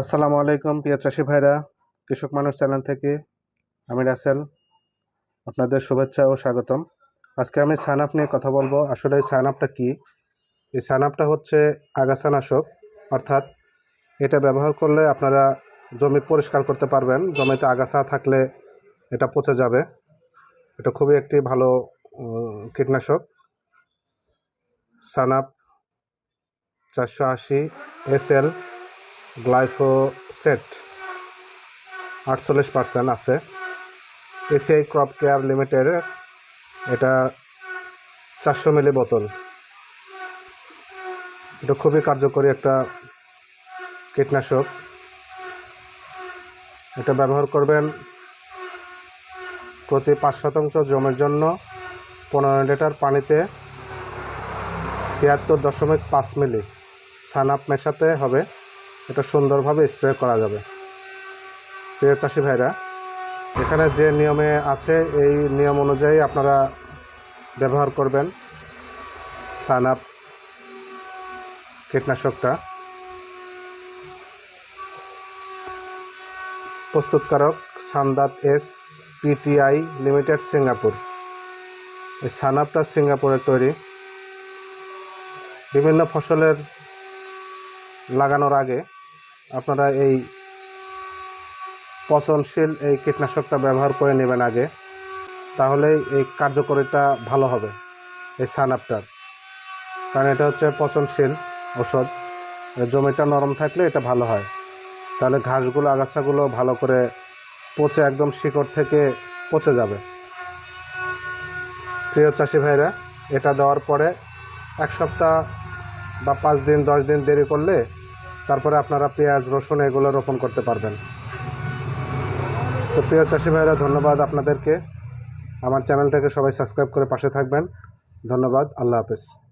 আসসালামু আলাইকুম, প্রিয় চাষি ভাইরা, কৃষক মানুষ চ্যানেল থেকে আমি রাসেল। আপনাদের শুভেচ্ছা ও স্বাগতম। আজকে আমি সাইন আপ নিয়ে কথা বলব। আসলে এই সাইন আপটা কী? এই সাইন আপটা হচ্ছে আগাছানাশক, অর্থাৎ এটা ব্যবহার করলে আপনারা জমি পরিষ্কার করতে পারবেন। জমিতে আগাছা থাকলে এটা পচে যাবে। এটা খুবই একটি ভালো কীটনাশক। সানাপ চারশো আশি এস এল গ্লাইফোসেট আটচল্লিশ পার্সেন্ট আছে। এসিআই ক্রপ কেয়ার লিমিটেড এটা চারশো মিলি বোতল। এটা খুবই কার্যকরী একটা কীটনাশক। এটা ব্যবহার করবেন প্রতি পাঁচ শতাংশ জমির জন্য পনেরো লিটার পানিতে তিয়াত্তর দশমিক পাঁচ মিলি। সানাপ মেশাতে হবে। এটা সুন্দরভাবে স্প্রে করা যাবে। প্রিয় চাষি ভাইরা, এখানে যে নিয়মে আছে, এই নিয়ম অনুযায়ী আপনারা ব্যবহার করবেন সানাপ কীটনাশকটা। প্রস্তুতকারক সান্দাত এস পিটিআই লিমিটেড সিঙ্গাপুর। এই সানাপটা সিঙ্গাপুরের তৈরি। বিভিন্ন ফসলের লাগানোর আগে আপনারা এই পচনশীল এই কীটনাশকটা ব্যবহার করে নেবেন আগে, তাহলেই এই কার্যকরিতা ভালো হবে, এই সানাপটার কারণ এটা হচ্ছে পচনশীল ওষুধ জমিটা নরম থাকলে এটা ভালো হয়। তাহলে ঘাসগুলো, আগাছাগুলো ভালো করে পচে একদম শিকড় থেকে পচে যাবে। প্রিয় চাষি ভাইরা, এটা দেওয়ার পরে এক সপ্তাহ বা পাঁচ দিন, দশ দিন দেরি করলে তারপরে আপনারা পেঁয়াজ, রসুন এগুলো রোপণ করতে পারবেন। তো প্রিয় চাষি ভাইরা, ধন্যবাদ আপনাদেরকে। আমার চ্যানেলটাকে সবাই সাবস্ক্রাইব করে পাশে থাকবেন। ধন্যবাদ, আল্লাহ হাফেজ।